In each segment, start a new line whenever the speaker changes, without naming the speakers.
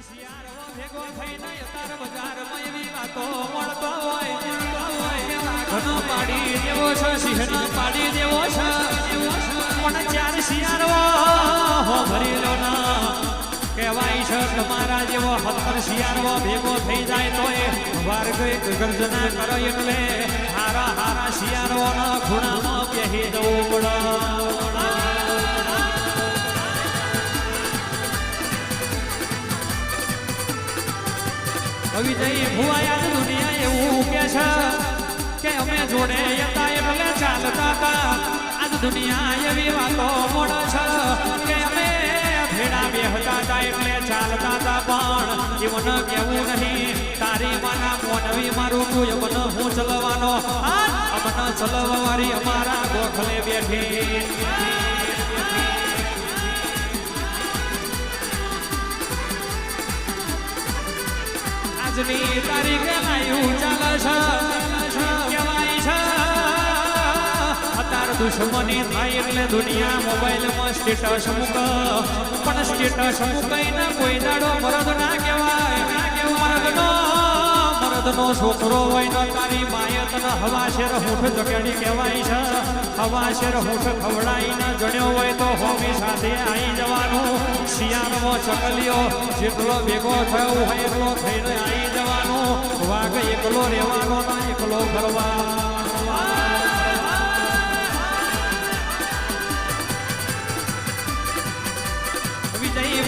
શિયાળો વાઘનો પાડી દેવો પણ ચાર શિયાળો હો ભરી ના કહેવાય છે. તમારા હતર શિયાળો ભેગો થઈ જાય તો એ ગર્જના કરો એટલે હારા હારા શિયાળોના ખૂણામાં બેહી જવું પડે વિજય ભુવાયા જ દુનિયા એવું કે છે કે અમે જોડે હતા એટલે ચાલતા હતા. આજ દુનિયા એવી વાતો મોડો છે કે અમે ભેડા બે હતા એટલે ચાલતા હતા. પણ જીવન કેવું નહીં, તારી માના મોનવી મારું તું મન હું ચલવાનો? અમને ચલવવારી અમારા ગોખલે બેઠી. આજની તારીખ લાયું ચાલે છે. કહેવાય છે. અત્યારે દુશ્મની થાય એટલે દુનિયા મોબાઈલમાં સ્ટેટસ મૂક. પણ સ્ટેટસ મૂકઈને કોઈ દાડો મરદ ના કહેવાય. મરદનો છોકરો હોય તો તારી માયત ના હવા શેર હૂઠ જગડી કહેવાય છે. હવા શેર હૂઠ ખવડાઈને જણ્યો હોય તો હોમી સાથે આવી જવાનું. શિયાળો ચકલીઓ જેટલો ભેગો થયો હોય એટલો થઈને આવી જવાનું. વાઘ એકલો રહેવાનો ના એકલો ફરવા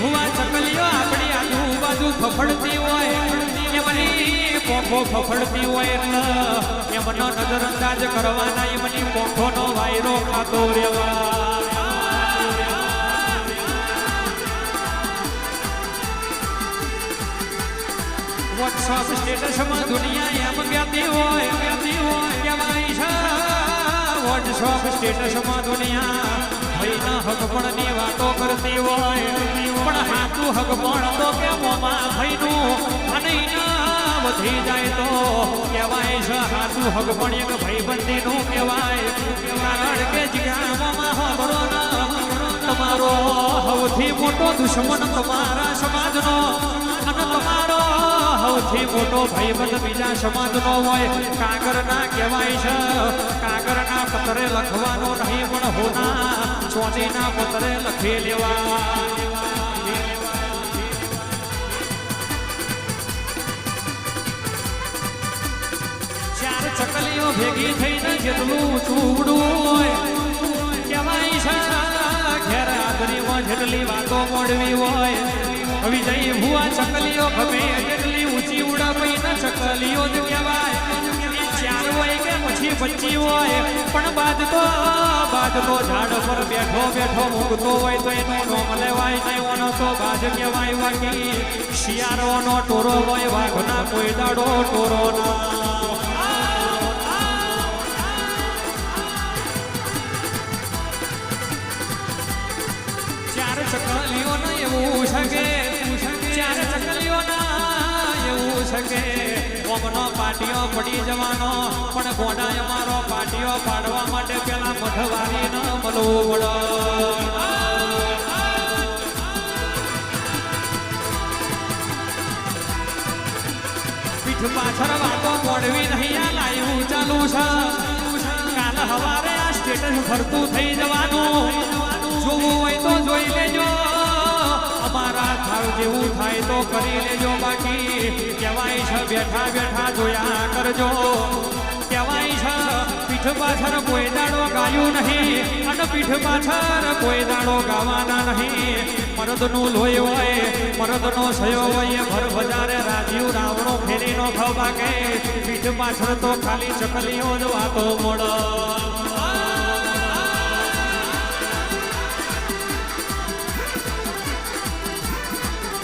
ભુવા ચકલીઓ આપણી આજુબાજુ ફફડતી હોય. એમની પોખો ફફડતી હોય એટલે એમનો નજરઅંદાજ કરવાના, એમની પોખોનો વાયરો ખાતો રહેવા. વોટ્સઅપ સ્ટેટસમાં દુનિયા એમ કહેતી હોય કહેતી હોય કહેવાય છે. વોટ્સઅપ સ્ટેટસમાં દુનિયા ભાઈના હકપણની વાતો કરતી હોય, પણ હાથું હગપણ તો કે મોમાં ભાઈનું અને વધી જાય તો કહેવાય છે હાથું હગપણ એક ભાઈબંધીનું કહેવાય. કારણ કે જ્યાં મોમાં તમારો સૌથી મોટો દુશ્મન તમારા સમાજનો. અને તમારો સૌથી મોટો ભાઈબંધ બીજા સમાજનો હોય. કાગર ના કહેવાય છે કાગર ના પત્રે લખવાનો નહીં પણ હોના. ચોથી પત્રે લખી લેવા. ચકલીઓ ભેગી થઈને જેટલું ચૂડું હોય કેવાય છે ઘેર આગરીમાં જેટલી વાતો મોડવી હોય. વિજય ભુવા ચકલીઓ ગમે જેટલી ઊંચી ઉડાવીને ચકલીઓ જ કહેવાય. ચાર હોય પછી બચ્ચી હોય, પણ બાજતો બાજતો ઝાડ પર બેઠો બેઠો મૂકતો હોય તો એનું નોમ લેવાય નહીં ઓનો તો બાજ કહેવાય વાગી શિયાળોનો ટોરો હોય, વાઘના કોઈ દાડો ટોરો ના ઓમનો પાટિયો પડી જવાનો. પણ ગોડાય મારો પાટિયો પાડવા માટે પેલા મઠવારી ન મળવું પડે. પાછળ વાતો મોડવી નહીં, આ લાયું ચાલુ છે. કાલ હવારે આ સ્ટેટસ ફરતું થઈ જવાનું. જોવું હોય તો જોઈ લેજો. થાવ જેવું થાય તો કરી લેજો બાકી. કહેવાય છે, બેઠા બેઠા જોયા કરજો. કહેવાય છે, પીઠ પાછળ કોઈ દાડો ગાયું નહીં. અને પીઠ પાછળ કોઈ દાડો ગાવાના નહીં. મરદનું લોહી હોય, મરદનો સયો હોય ભર બજારે રાજીવ રાવણો ફેરીનો કે પીઠ પાછળ તો ખાલી ચકલીઓ જ વાતો મોડ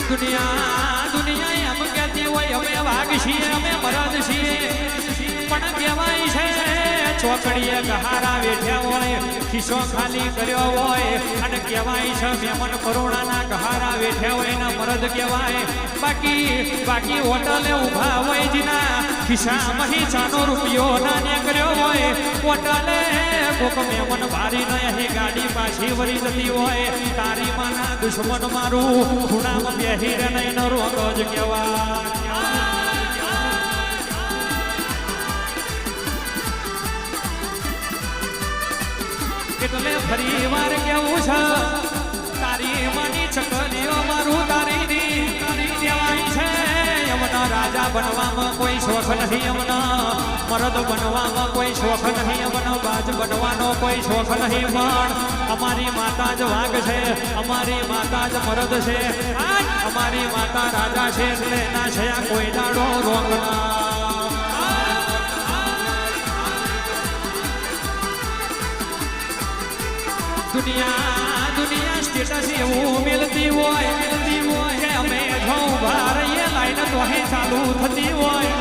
દુનિયા દુનિયા એમ કહેતી અમે વાઘ છીએ અમે મરદ છીએ પણ કહેવાય છે, ચોકડીએ ગહારા વેઠ્યા હોય, ખિસ્સો ખાલી કર્યો હોય. અને કહેવાય છે મેમન કરોડાના ગહારા વેઠ્યા હોય, એના મરદ કહેવાય. બાકી બાકી હોટલે ઊભા હોય જીના ખિસ્સામાં હિસાનો રૂપિયો ના કર્યો હોય પોટાલે કોક મેમન ભારી અહીં ગાડી પાછી વળી જતી હોય. તારી માના દુશ્મન મારું ખૂણામાં બેહી રે નહીં, ન રોગ જ કહેવાય. એટલે ફરી વાર કેવું છે? તારી માની રાજા બનવામાં કોઈ શોખ નહીં અમને. મરદ બનવામાં કોઈ શોખ નહીં અમને. બાજ બનવાનો કોઈ શોખ નહીં પણ અમારી માતા જ વાઘ છે. અમારી માતા જ મરદ છે. અમારી માતા રાજા છે એટલે એના છે આ કોઈ દાડો રોંગના દુનિયા દુનિયા સ્ટેટસ એવું મિલતી હોય મિલતી હોય અમે ઘઉં ઊભા રહીએ ને તો અહીં ચાલુ થતી હોય.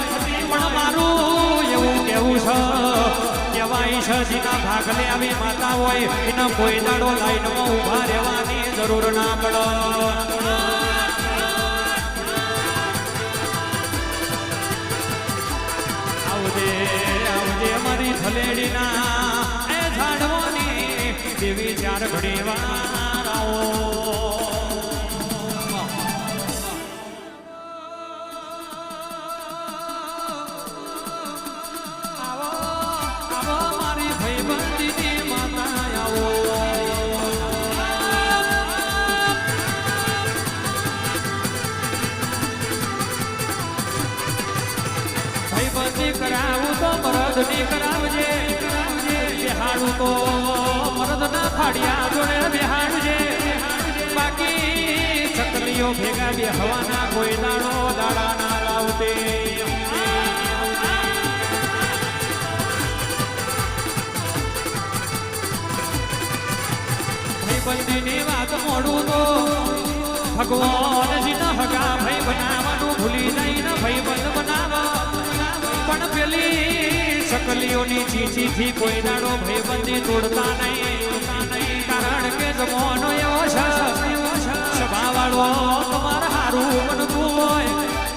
પણ મારું એવું કેવું છે? કહેવાય છે, જેના ભાગલે આવી માતા હોય, એના કોઈ દાડો લાઈનમાં ઊભા રહેવાની જરૂર ના પડે. મારી થલેડીના. એ ઝાડવાની દેવી ચાર ઘડી વાર આવો. મરદની કરાવજે, બેહાડું તો મરદના ફાડિયા જોડે બિહાડજે. બાકી ચકલીઓ ભેગા બેહવાના કોઈ દાડો દાડા ના લાવતે. ભાઈબંધીની વાત મોડું તો ભગવાનજી ન હગા ભાઈ બનાવવાનું ભૂલી જાય ભાઈ બંધ બનાવ પણ પેલી સકલીઓની ચીચીથી કોઈ દાડો ભયબંધી તોડતા નહીં. કારણ કે જમવાનો એવો છે, સભાવાળો તમારે હારું બનતું હોય.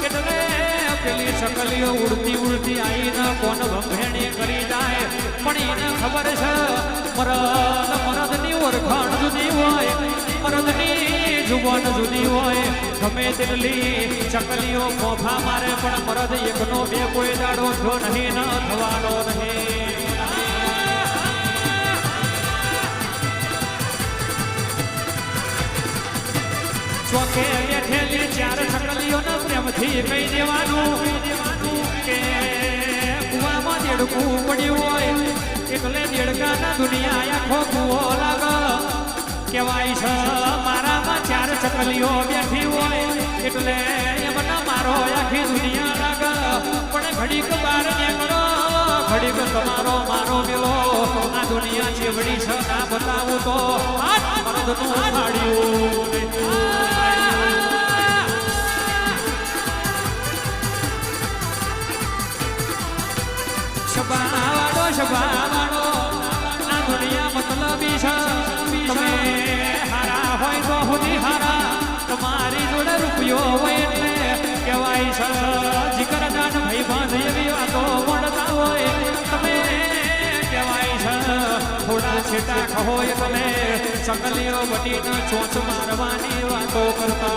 એટલે પેલી સકલીઓ ઉડતી ઉડતી આવીને કોણ ભંભેણી કરી જાય. પણ એને ખબર છે, મરણ મરદની જુબાન જુદી હોય, ગમે તેટલી ચકલીઓ મોફા મારે, પણ મરદ એકનો બે કોઈ દાડો જો નહીં, ન થવાનો નહીં. ચોકે બેઠેલી ચાર છકલીઓને પ્રેમથી કહી દેવાનું કે કુવામાં દેડકું પડ્યું હોય, એટલે દેડકાના દુનિયા આખો કુવો લાગે કહેવાય છે, મારામાં ચાર ચકલીઓ બેઠી હોય, એટલે એમને મારો આખી દુનિયા લાગ પણ ઘડીક બાર નીકળો, ઘડીક તમારો મારો મેલો. આ દુનિયા ચેવડી છે ના બતાવું તો મરદનું શબાવાળો થોડા છેટા કહો એટલે સકલીઓ વટીની ચોચ મારવાની વાતો કરતા.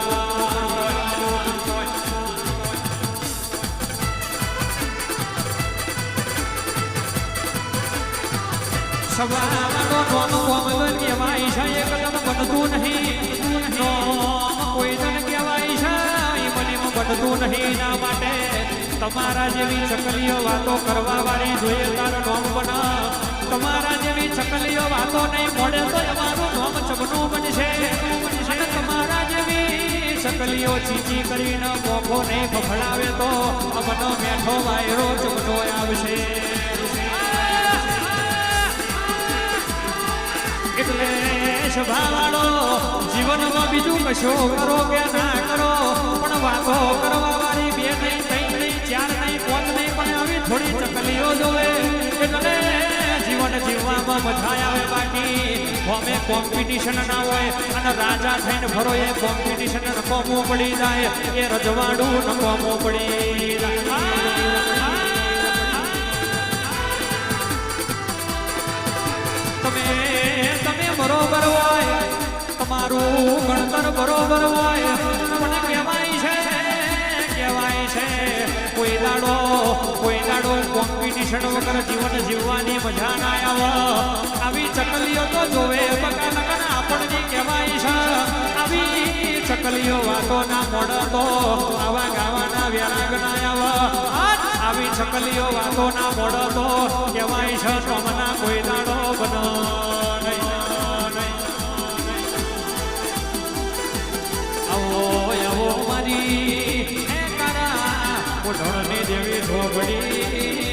કહેવાય છે, એક બનતું નહીં. નોમ કહેવાય છે, એ નહીં. ના માટે તમારા જેવી ચકલીઓ વાતો કરવા વાળી જોઈએ તારો નોમ બના. તમારા જેવી ચકલીઓ વાતો નહીં મળે તો અમારું નોમ ચબનું બનશે. તમારા જેવી ચકલીઓ ચીચી કરીને મોખો નહીં ફફડાવે તો અમનો મેઠો વાયરો ચબનો આવશે. એટલે સ્વભાવાળો જીવનમાં બીજું કશો કરો કે ના કરો, પણ વાતો કરવા વાળી બે નહીં, ત્રણ નહીં, ચાર નહીં, પાંચ નહીં, પણ આવી થોડી ચકલીઓ જોવે. એટલે અને જીવવામાં મજા આવે બાકી. અમે કોમ્પિટિશન ના હોય અને રાજા થઈને ફરો, એ કોમ્પિટિશન નકોમું પડી જાય. એ રજવાડું નકોમું પડી જાય. તમે તમે બરોબર હોય, તમારું ગણતર બરોબર હોય. કોમ્પિટિશન વગર જીવન જીવવાની મજા ના આવો. આવી ચકલીઓ તો જોવે આપણને કહેવાય છે. આવી ચકલીઓ વાતો ના મોડ તો આવા ગાવાના વ્યારાગ ના આવો. આવી ચકલીઓ વાતો ના મોડ તો કહેવાય છે, તમના કોઈ દાડો બનો. આવો આવો મારી ઓઢણની દેવી ઢોબડી